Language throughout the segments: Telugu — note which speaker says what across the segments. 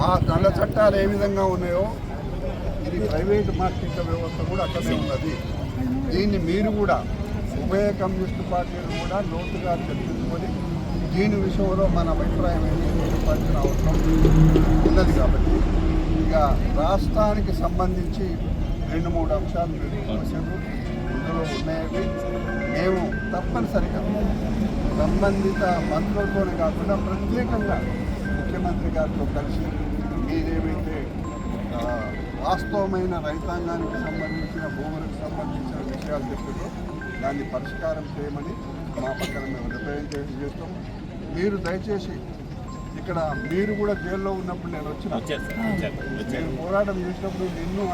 Speaker 1: ఆ నల్ల చట్టాలు ఏ విధంగా ఉన్నాయో ఇది ప్రైవేట్ మార్కెట్ వ్యవస్థ కూడా అక్కడే ఉన్నది. దీన్ని మీరు కూడా ఉభయ కమ్యూనిస్టు పార్టీలు కూడా లోతుగా తెలుసుకొని దీని విషయంలో మన అభిప్రాయం ఏంటి చెప్పాల్సిన అవసరం ఉన్నది కాబట్టి ఇక రాష్ట్రానికి సంబంధించి రెండు మూడు అంశాలు మీరు చూసారు ఇందులో ఉన్నాయని మేము తప్పనిసరిగా సంబంధిత మంత్రులతోనే కాకుండా ప్రత్యేకంగా ముఖ్యమంత్రి గారితో కలిసి ఆ, వాస్తవమైన రైతాంగానికి సంబంధించిన భూములకు సంబంధించిన విషయాలు చెప్పారో దాన్ని పరిష్కారం చేయమని మా పక్కన మేము రిప్రజెంటేషన్ చేస్తాం. మీరు దయచేసి ఇక్కడ మీరు కూడా జైల్లో ఉన్నప్పుడు నేను వచ్చిన నేను పోరాటం చేసినప్పుడు నిన్ను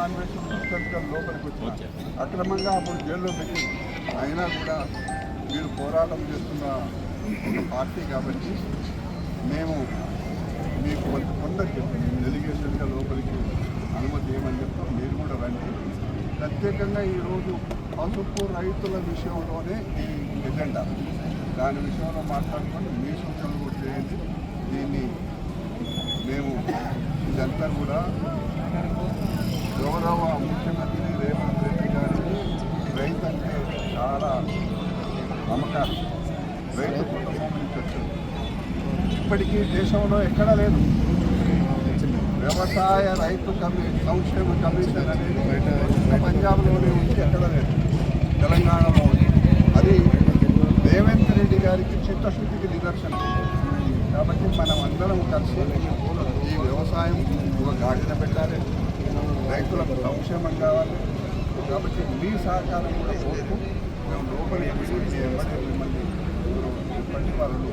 Speaker 1: పుస్తకాలు లోపలికి వచ్చిన అక్రమంగా అప్పుడు జైల్లో పెట్టి అయినా కూడా మీరు పోరాటం చేస్తున్న పార్టీ కాబట్టి మేము మీకు కొంత కొందరికి డెలిగేషన్గా లోపలికి అనుమతి ఏమని చెప్తాం మీరు కూడా రండి ప్రత్యేకంగా ఈరోజు పసుపు రైతుల విషయంలోనే ఈ ఎజెండా. దాని విషయంలో మాట్లాడుకొని మీ సూచనలు కూడా చేయండి. దీన్ని మేము ఇదంతా కూడా గౌరవ ముఖ్యమంత్రి రేవంత్ రెడ్డి గారికి రైతు అంటే చాలా నమ్మకాలు. రైతు కుటుంబం నుంచి వచ్చింది. ఇప్పటికీ దేశంలో ఎక్కడా లేదు. వ్యవసాయ రైతు కమి సంక్షేమ కమిషన్ అనేది పంజాబ్లోనే ఉంది ఎక్కడ లేదు. తెలంగాణలో ఉంది. అది రేవంత్ రెడ్డి గారికి చిత్తశుద్ధికి నిదర్శనం. కాబట్టి మనం అందరం కలిసి ఈ వ్యవసాయం ఒక గాడిన పెట్టాలి. రైతులకు సంక్షేమం కావాలి. కాబట్టి మీ సహకారం కూడా కోరుతూ మేము లోపల వెళ్ళి మిమ్మల్ని ఇప్పటి వాళ్ళు